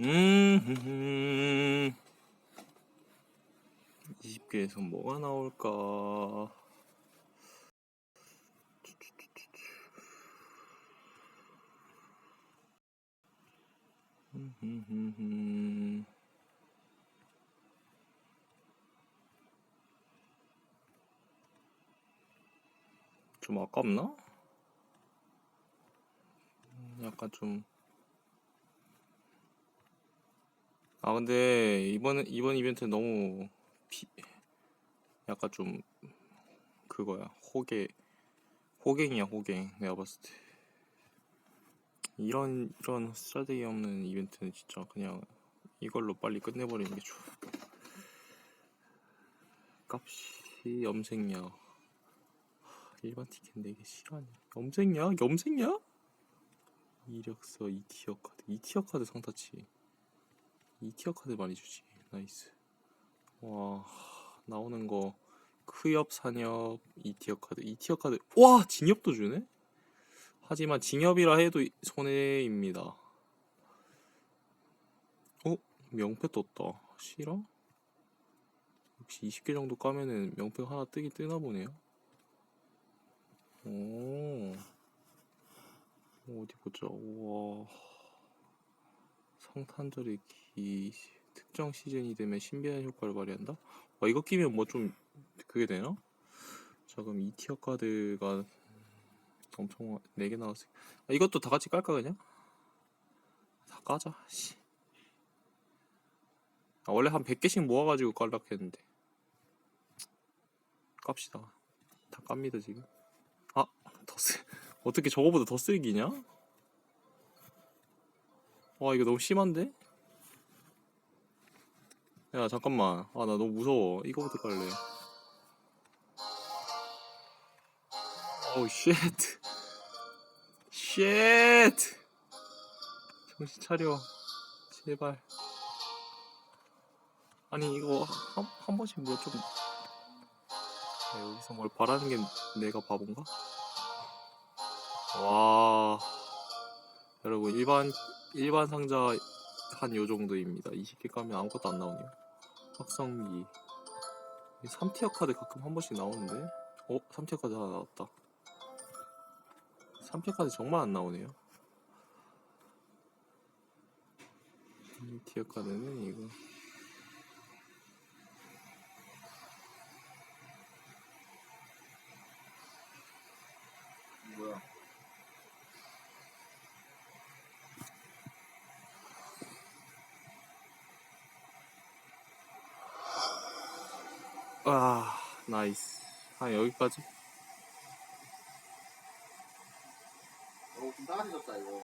음, 20개에서 뭐가 나올까? 음, 좀 아깝나? 음, 약간 좀. 아, 근데 이번, 이번 이벤트 너무 비, 약간 좀 그거야. 호갱, 호갱이야, 호갱. 내가 봤을 때. 이런, 이런 쓰레기 없는 이벤트는 진짜 그냥 이걸로 빨리 끝내버리는 게 좋아. 값이 염색약. 일반 티켓인데 이게 실화냐? 염색약? 염색약? 이력서 2티어 카드 2티어 카드 상타치 2티어 카드 많이 주지. 나이스. 와 나오는 거. 크엽 산엽 2티어 카드. 2티어 카드. 와 징엽도 주네? 하지만 징엽이라 해도 손해입니다. 어? 명패 떴다. 싫어? 역시 20개 정도 까면은 명패 하나 뜨긴 뜨나 보네요. 오. 어디 보자. 우와. 성탄절의 기 특정 시즌이 되면 신비한 효과를 발휘한다. 와 이거 끼면 뭐 좀 그게 되나? 자 그럼 2티어 카드가 엄청 4개 나왔어. 아, 이것도 다 같이 깔까 그냥? 다 까자. 씨. 아, 원래 한 100개씩 모아가지고 깔락 했는데. 깝시다. 다 깝니다 지금. 아, 더 쓰. 어떻게 저거보다 더 쓰기냐? 와 이거 너무 심한데? 야 잠깐만. 아 나 너무 무서워. 이거부터 깔래. 어우 쉣 쉣! 정신 차려. 제발. 아니 이거 한, 한 번씩 뭐좀. 여기서 뭘 바라는 게 내가 바본가? 와. 여러분 일반 일반 상자 한 요 정도입니다. 20개 까면 아무것도 안 나오네요. 확성기. 3티어 카드 가끔 한 번씩 나오는데? 어? 3티어 카드 하나 나왔다. 3티어 카드 정말 안 나오네요. 2티어 카드는 이거 아 나이스 아 여기까지 어, 좀 따가지졌다 이거.